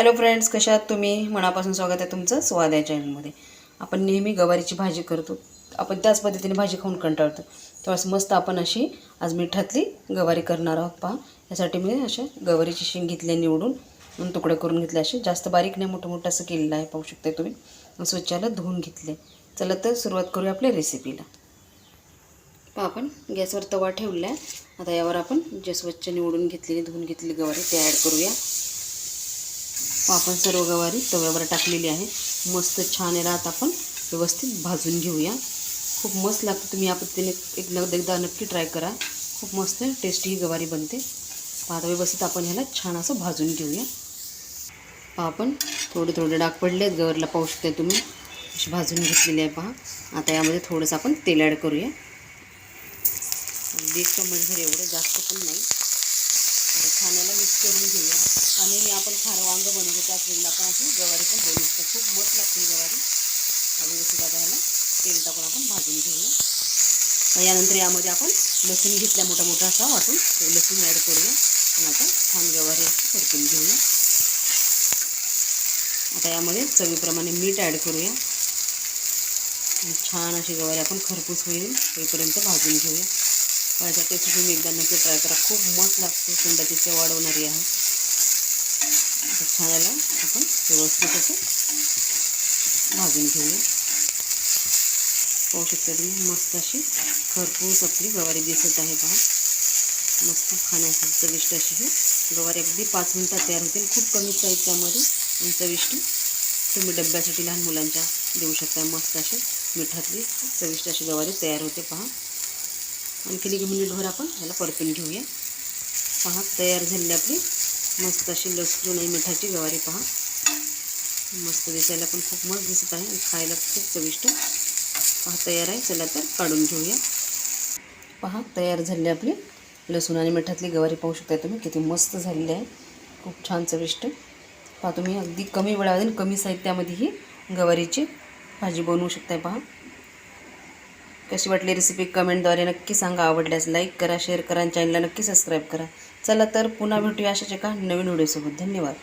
Hello friends कशा आहात तुम्ही? मनापासून स्वागत आहे तुमचं स्वाद या चॅनलमध्ये आपण नेहमी गवारीची भाजी करतो. आपण त्याच पद्धतीने भाजी खाऊन कंटाळतो. तेव्हाच मस्त आपण अशी आज मिठातली गवारी करणार आहोत. पहा यासाठी मी अशा गवारीची शेंग घेतली निवडून. तुकडे करून घेतले असे. जास्त बारीक नाही मोठं मोठं असं केलेलं आहे पाहू शकता तुम्ही. स्वच्छाला धुवून घेतले. चला तर सुरुवात करूया आपल्या रेसिपीला पहा आपण गॅसवर तवा ठेवला आहे आता यावर आपण जे स्वच्छ निवडून घेतलेली धुवून घेतलेली गवारी ते ॲड करूया. आपण सर्व गवारी तव्यावर टाकलेली आहे. मस्त छान आहे राहत आपण व्यवस्थित भाजून घेऊया. खूप मस्त लागतं तुम्ही या पद्धतीने एक न एकदा नक्की ट्राय करा. खूप मस्त टेस्टी ही गवारी बनते. आता व्यवस्थित आपण ह्याला छान असं भाजून घेऊया. पहा आपण थोडे थोडे डाग पडले आहेत गवरला पाहू शकता तुम्ही. अशी भाजून घेतलेली आहे पहा. आता यामध्ये थोडंसं आपण तेल ॲड करूया. अगदी चम्मचभर एवढं जास्त पण नाही. खाण्याला मिक्स करून घेऊया. आणि हे आपण खारं वांग बनवतो त्याच वेळेला आपण अशी गवारी पण बनवू शकतो. खूप मस्त लागते गवारी. आणि व्यवस्थित आता ह्याला तेल टाकून आपण भाजून घेऊया. यानंतर यामध्ये आपण लसूण घेतल्या मोठा मोठा असा वाटून तो लसूण ॲड करूया. आणि आता छान गवारी अशी परतून घेऊया. आता यामध्ये चवीप्रमाणे मीठ ॲड करूया. छान अशी गवारी आपण खरपूस होईल तोपर्यंत भाजून घेऊया. माझ्या टेस्ट तुम्ही एकदा नक्की ट्राय करा. खूप मस्त लागते तोंडाची चव वाढवणारी आहे. छान याला आपण व्यवस्थित असं भाजून घेऊया. पाहू शकता तुम्ही मस्त अशी खरपूस आपली गवारी दिसत आहे पहा. मस्त खाण्यासाठी चविष्ट अशी ही. गवारी अगदी पाच मिनटात तयार होते खूप कमी साहित्यामध्ये आणि चविष्ट. तुम्ही डब्यासाठी लहान मुलांच्या देऊ शकता मस्त असे मिठातली चविष्ट अशी गवारी तयार होते पहा. आणखी एक मिनिटभर आपण ह्याला परतून घेऊया. पहा तयार झालेली आपली मस्त अशी लसूण आणि मिठाची गवारी पहा. मस्त दिसायला पण खूप मस्त दिसत आहे आणि खायला खूप चविष्ट. पहा तयार आहे. चला तर काढून घेऊया. पहा तयार झाली आपली लसूण आणि मिठातली गवारी पाहू शकता तुम्ही. किती मस्त झालेली आहे. खूप छान चविष्ट. पहा तुम्ही अगदी कमी वेळामध्ये आणि कमी साहित्यामध्ये ही गवारीची भाजी बनवू शकताय पहा. कशी वाटली रेसिपी कमेंटद्वारे नक्की सांगा. आवडल्यास लाईक करा शेअर करा आणि चॅनलला नक्की सबस्क्राईब करा. चला तर पुन्हा भेटूया अशाच एका नवीन व्हिडिओसोबत धन्यवाद.